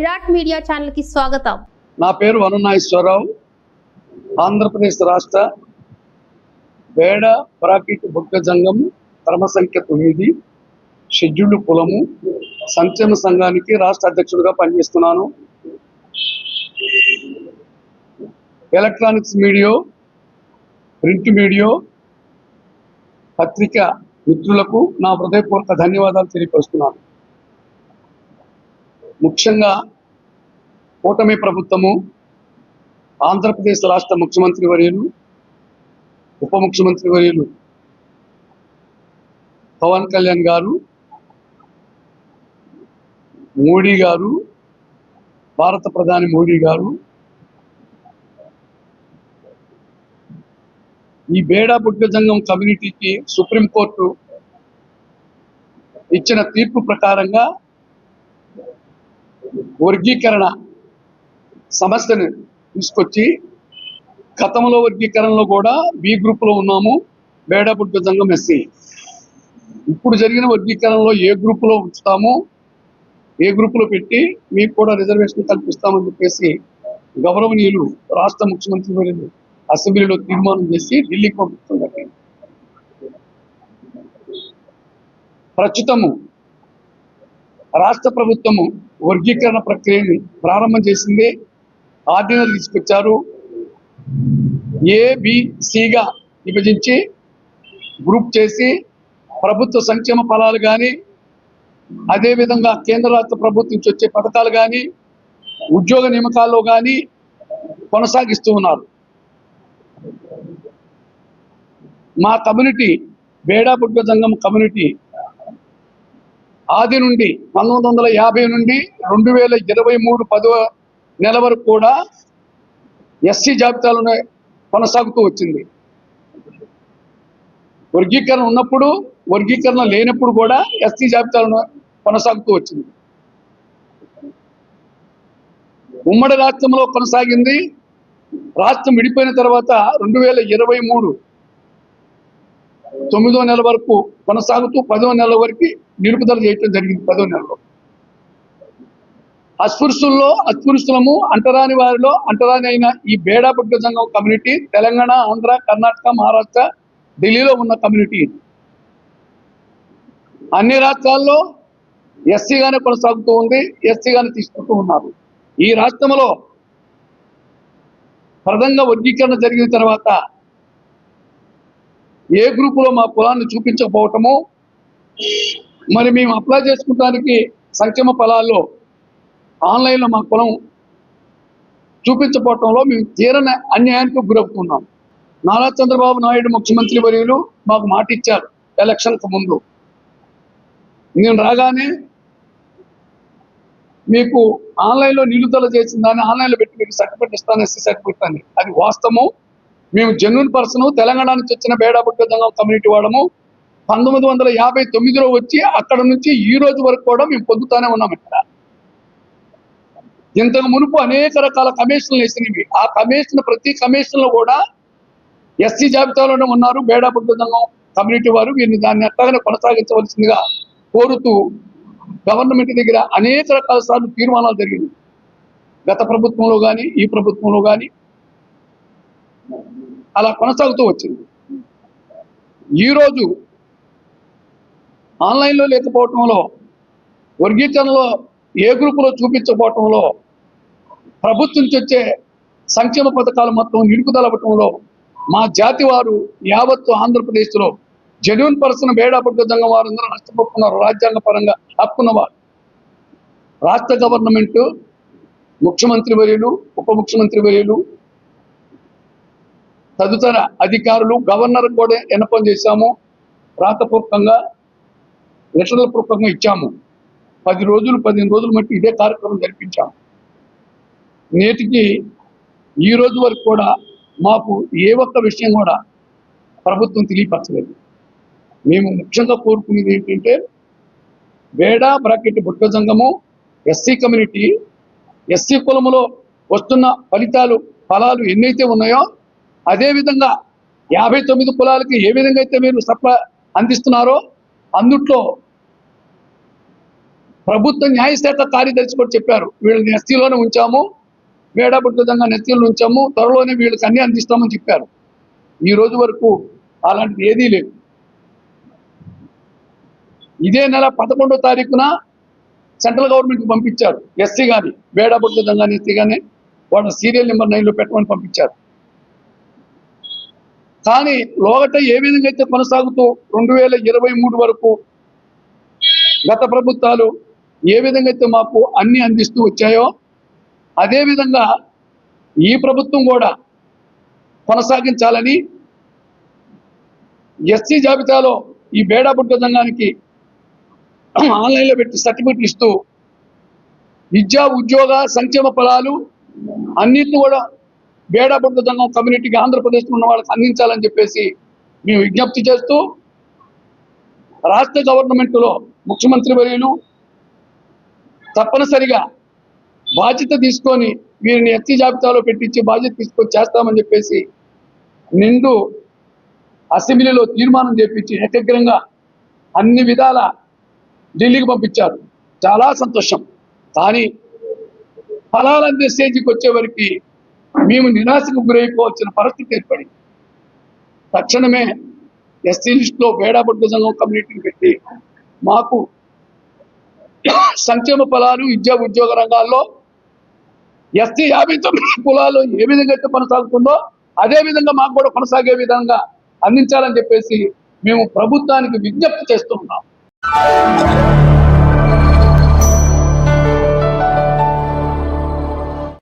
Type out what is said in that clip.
Virat media ఛానల్కి స్వాగతం. నా పేరు వరుణాశ్వరరావు ఆంధ్రప్రదేశ్ రాష్ట్ర వేడ ప్రాకిట్ భక్త జంగం క్రమ సంఖ్య తొమ్మిది షెడ్యూల్డ్ కులము సంక్షేమ సంఘానికి రాష్ట్ర అధ్యక్షుడిగా పనిచేస్తున్నాను. ఎలక్ట్రానిక్స్ మీడియా ప్రింట్ మీడియా పత్రిక మిత్రులకు నా హృదయపూర్వక ధన్యవాదాలు తెలియపరుస్తున్నాను. ముఖ్యంగా కూటమి ప్రభుత్వము ఆంధ్రప్రదేశ్ రాష్ట్ర ముఖ్యమంత్రి వర్యులు ఉప ముఖ్యమంత్రి వర్యులు పవన్ కళ్యాణ్ గారు మోడీ గారు భారత ప్రధాని మోడీ గారు ఈ బేడా బుడ్డ కమ్యూనిటీకి సుప్రీంకోర్టు ఇచ్చిన తీర్పు ప్రకారంగా వర్గీకరణ సమస్యను తీసుకొచ్చి గతంలో వర్గీకరణలో కూడా బి గ్రూప్లో ఉన్నాము. బేడాపుట్ట సంఘం ఎస్సీ ఇప్పుడు జరిగిన వర్గీకరణలో ఏ గ్రూపులో ఉంచుతాము. ఏ గ్రూపులో పెట్టి మీకు కూడా రిజర్వేషన్ కల్పిస్తామని చెప్పేసి గౌరవనీయులు రాష్ట్ర ముఖ్యమంత్రి అసెంబ్లీలో తీర్మానం చేసి ఢిల్లీకి పంపిస్తుంది ప్రస్తుతము రాష్ట్ర ప్రభుత్వము వర్గీకరణ ప్రక్రియని ప్రారంభం చేసింది. ఆర్డినరీ తీసుకొచ్చారు. ఏబిసిగా విభజించి గ్రూప్ చేసి ప్రభుత్వ సంక్షేమ ఫలాలు కానీ అదేవిధంగా కేంద్ర రాష్ట్ర ప్రభుత్వం నుంచి వచ్చే పథకాలు కానీ ఉద్యోగ నియామకాల్లో కానీ కొనసాగిస్తూ ఉన్నారు. మా కమ్యూనిటీ బేడా బుడ్డ సంఘం కమ్యూనిటీ ఆది నుండి పంతొమ్మిది వందల యాభై నుండి రెండు వేల ఇరవై మూడు పదవ నెల వరకు కూడా ఎస్సీ జాబితాలోనే కొనసాగుతూ వచ్చింది. వర్గీకరణ ఉన్నప్పుడు వర్గీకరణ లేనప్పుడు కూడా ఎస్సీ జాబితాలను కొనసాగుతూ వచ్చింది. ఉమ్మడి రాష్ట్రంలో కొనసాగింది. రాష్ట్రం విడిపోయిన తర్వాత రెండు వేల ఇరవై మూడు తొమ్మిదో నెల వరకు కొనసాగుతూ పదో నెల వరకు నిలుపుదల చేయటం జరిగింది పదో నెలలో. అస్పృశ్యుల్లో అస్పృశ్యులము అంటరాని వారిలో అంటరాని అయిన ఈ బేడా బుగ్గ సంఘం కమ్యూనిటీ తెలంగాణ ఆంధ్ర కర్ణాటక మహారాష్ట్ర ఢిల్లీలో ఉన్న కమ్యూనిటీ అన్ని రాష్ట్రాల్లో ఎస్సీగానే కొనసాగుతూ ఉంది ఎస్సీగానే తీసుకుంటూ ఉన్నారు. ఈ రాష్ట్రంలో ప్రధంగా వర్గీకరణ జరిగిన తర్వాత ఏ గ్రూపులో మా కులాన్ని చూపించకపోవటము మరి మేము అప్లై చేసుకుంటానికి సంక్షేమ ఫలాల్లో ఆన్లైన్లో మా కులం చూపించకపోవటంలో మేము తీరని అన్యాయానికి గురవుతున్నాం. నారా చంద్రబాబు నాయుడు ముఖ్యమంత్రి వర్యులు మాకు మాట ఇచ్చారు ఎలక్షన్కు ముందు. నేను రాగానే మీకు ఆన్లైన్లో నిలుదల చేసిందని ఆన్లైన్లో పెట్టి మీకు సర్టిఫికెట్ ఇస్తాను ఎస్సీ సర్టిఫికెట్ అని. అది వాస్తవం. మేము జెన్యున్ పర్సన్ తెలంగాణ నుంచి వచ్చిన బేడాబుట్ట జంగం కమ్యూనిటీ వాళ్ళము. పంతొమ్మిది వందల యాభై తొమ్మిదిలో వచ్చి అక్కడ నుంచి ఈ రోజు వరకు కూడా మేము పొందుతానే ఉన్నాం ఇక్కడ. ఇంతకు మునుపు అనేక రకాల కమిషన్లు వేసినవి. ఆ కమిషన్ ప్రతి కమిషన్లో కూడా ఎస్సీ జాబితాలోనే ఉన్నారు బేడాబుట్ట జంగం కమ్యూనిటీ వారు. వీరిని దాన్ని ఎట్లాగనే కొనసాగించవలసిందిగా కోరుతూ గవర్నమెంట్ దగ్గర అనేక రకాల సార్లు తీర్మానాలు జరిగింది గత ప్రభుత్వంలో కానీ ఈ ప్రభుత్వంలో కానీ అలా కొనసాగుతూ వచ్చింది. ఈరోజు ఆన్లైన్లో లేకపోవటంలో వర్గీకరణలో ఏ గ్రూపులో చూపించకపోవటంలో ప్రభుత్వం నుంచి వచ్చే సంక్షేమ పథకాలు మొత్తం నిలుపుదలవటంలో మా జాతి వారు యావత్తు ఆంధ్రప్రదేశ్లో జెన్యున్ పర్సన్ బేడాపడ్డ సంఘం నష్టపోతున్నారు రాజ్యాంగ పరంగా హక్కున్నవారు రాష్ట్ర గవర్నమెంట్ ముఖ్యమంత్రి వర్యులు ఉప ముఖ్యమంత్రి వర్యులు తదితర అధికారులు గవర్నర్ కూడా విన్నపం చేశాము. రాతపూర్వకంగా లెటర్ల పూర్వకంగా ఇచ్చాము. పది రోజులు పదిహేను రోజులు మట్టి ఇదే కార్యక్రమం జరిపించాము. నేటికి ఈ రోజు వరకు కూడా మాకు ఏ ఒక్క విషయం కూడా ప్రభుత్వం తెలియపరచలేదు. మేము ముఖ్యంగా కోరుకునేది ఏంటంటే వేడా బ్రాకెట్ బుట్ట సంఘము ఎస్సీ కమ్యూనిటీ ఎస్సీ కులములో వస్తున్న ఫలితాలు ఫలాలు ఎన్నైతే ఉన్నాయో అదేవిధంగా యాభై తొమ్మిది కులాలకి ఏ విధంగా అయితే మీరు సప్లై అందిస్తున్నారో అందుట్లో ప్రభుత్వ న్యాయశాఖ కార్యదర్శి కూడా చెప్పారు. వీళ్ళని ఎస్సీలోనే ఉంచాము వేడబుద్ధంగా నెస్సీలో ఉంచాము త్వరలోనే వీళ్ళకి అన్ని అందిస్తామని చెప్పారు. ఈ రోజు వరకు అలాంటిది ఏదీ లేదు. ఇదే నెల పదకొండో తారీఖున సెంట్రల్ గవర్నమెంట్ పంపించారు. ఎస్సీ కానీ వేడబుద్ధంగా ఎస్సీ కానీ వాళ్ళ సీరియల్ నెంబర్ నైన్లో పెట్టమని పంపించారు. కానీ లోగట ఏ విధంగా అయితే కొనసాగుతూ రెండు వేల ఇరవై మూడు వరకు గత ప్రభుత్వాలు ఏ విధంగా అయితే మాకు అన్ని అందిస్తూ వచ్చాయో అదేవిధంగా ఈ ప్రభుత్వం కూడా కొనసాగించాలని ఎస్సీ జాబితాలో ఈ బేడాబుడ్డ సంఘానికి ఆన్లైన్లో పెట్టి సర్టిఫికెట్లు ఇస్తూ విద్యా ఉద్యోగ సంక్షేమ ఫలాలు అన్నింటిని కూడా బేడాబుడ్డ సంఘం కమ్యూనిటీకి ఆంధ్రప్రదేశ్లో ఉన్న వాళ్ళకి అందించాలని చెప్పేసి మేము విజ్ఞప్తి చేస్తూ రాష్ట్ర గవర్నమెంట్లో ముఖ్యమంత్రి వర్యులు తప్పనిసరిగా బాధ్యత తీసుకొని వీరిని ఎస్సీ జాబితాలో పెట్టించి బాధ్యత తీసుకొని చేస్తామని చెప్పేసి నిండు అసెంబ్లీలో తీర్మానం చేపించి ఏకగ్రంగా అన్ని విధాల ఢిల్లీకి పంపించారు. చాలా సంతోషం. కానీ ఫలాలు అందే స్టేజ్కి వచ్చేవరకు మేము నిరాశకు గురైపోవచ్చిన పరిస్థితి ఏర్పడింది. తక్షణమే ఎస్సీ లిస్టులో బేడాబొడ్డు సంఘం కమ్యూనిటీని పెట్టి మాకు సంక్షేమ ఫలాలు విద్యా ఉద్యోగ రంగాల్లో ఎస్సీ యాభై తొమ్మిది కులాలు ఏ విధంగా అయితే కొనసాగుతుందో అదే విధంగా మాకు కూడా కొనసాగే విధంగా అందించాలని చెప్పేసి మేము ప్రభుత్వానికి విజ్ఞప్తి చేస్తున్నాం.